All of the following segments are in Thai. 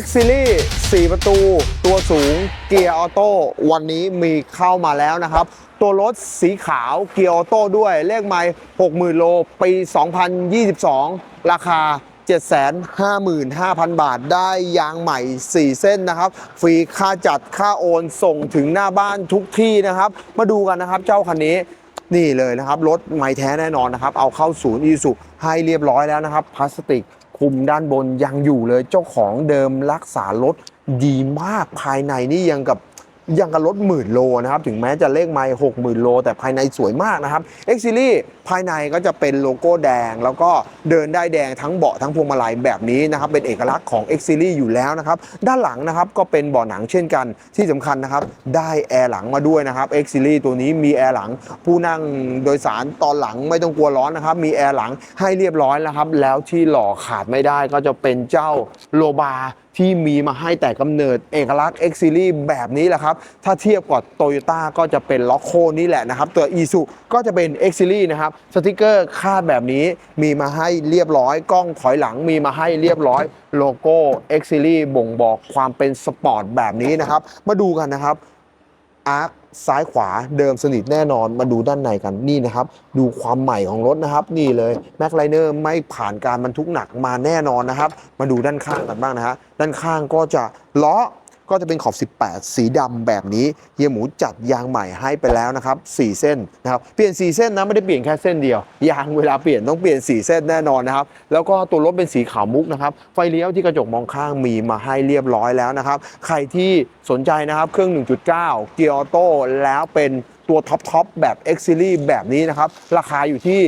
X Series 4 ประตู ตัวสูงเกียร์ออโต้วันนี้มีเข้ามาแล้วนะครับ ตัวรถสีขาวเกียร์ออโต้ด้วย เลขไมล์60,000 โล ปี 2022 ราคา 755,000 บาทได้ยางใหม่ 4 เส้นนะครับ ฟรีค่าจัดค่าโอนส่งถึงหน้าบ้านทุกที่นะครับ มาดูกันนะครับเจ้าคันนี้นี่เลยนะครับ รถไม่แท้แน่นอนนะครับ เอาเข้าศูนย์อีสุให้เรียบร้อยแล้วนะครับพลาสติกคุมด้านบนยังอยู่เลยเจ้าของเดิมรักษารถดีมากภายในนี่ยังกับ ยังกับรถหมื่นโลนะครับ ถึงแม้จะเลขไม่หกหมื่นโล แต่ภายในสวยมากนะครับ X Series ภายในก็จะเป็นโลโก้แดง แล้วก็เดินได้แดงทั้งเบาะทั้งพวงมาลัยแบบนี้นะครับ เป็นเอกลักษณ์ของ X Series อยู่แล้วนะครับ ด้านหลังนะครับก็เป็นเบาะหนังเช่นกันที่สำคัญนะครับ ได้แอร์หลังมาด้วยนะครับ X Series ตัวนี้มีแอร์หลัง ผู้นั่งโดยสารตอนหลังไม่ต้องกลัวร้อนนะครับ มีแอร์หลังให้เรียบร้อยแล้วครับ แล้วที่หล่อขาดไม่ได้ก็จะเป็นเจ้าโลบา ที่มีมาให้แต่กำเนิดเอกลักษณ์ X Series แบบนี้แหละครับ ถ้าเทียบกับ Toyota ก็จะเป็นล็อกโคนี่แหละนะครับ ตัว i s u ก็จะเป็น X Series นะครับสติกเกอร์คาดแบบนี้มีมาให้เรียบร้อย กล้องถอยหลังมีมาให้เรียบร้อยโลโก้ X Series บ่งบอกความเป็นสปอร์ตแบบนี้นะครับ มาดูกันนะครับ อาร์คซ้ายขวาเดิมสนิทแน่นอนมาดูด้านในกันนี่นะครับ ดูความใหม่ของรถนะครับ นี่เลยแม็กไลเนอร์ไม่ผ่านการบรรทุกหนักมาแน่นอนนะครับ มาดูด้านข้างกันบ้างนะฮะด้านข้างก็จะล้อ ก็จะเป็นขอบ 18 สีดำแบบนี้เฮียหมูจัดยางใหม่ให้ไปแล้วนะครับ4เส้นนะครับเปลี่ยน 4 เส้นนะไม่ได้เปลี่ยนแค่เส้นเดียวยางเวลาเปลี่ยนต้องเปลี่ยน 4 เส้นแน่นอนนะครับแล้วก็ตัวรถเป็นสีขาวมุกนะครับไฟเลี้ยวที่กระจกมองข้างมีมาให้เรียบร้อยแล้วนะครับใครที่สนใจนะครับเครื่อง 1.9 เกียร์ออโต้แล้วเป็น ตัวท็อปทอปแบบ X Series แบบนี้นะครับ ราคาอยู่ที่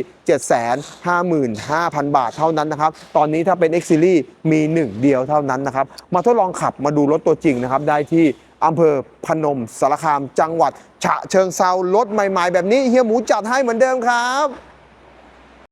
755,000 บาทเท่านั้นนะครับ ตอนนี้ถ้าเป็น X Series มีหนึ่งเดียวเท่านั้นนะครับ มาทดลองขับมาดูรถตัวจริงนะครับ ได้ที่อำเภอพนมสารคามจังหวัด ฉะเชิงเซารถใหม่ ๆ แบบนี้เฮียหมูจัดให้เหมือนเดิมครับ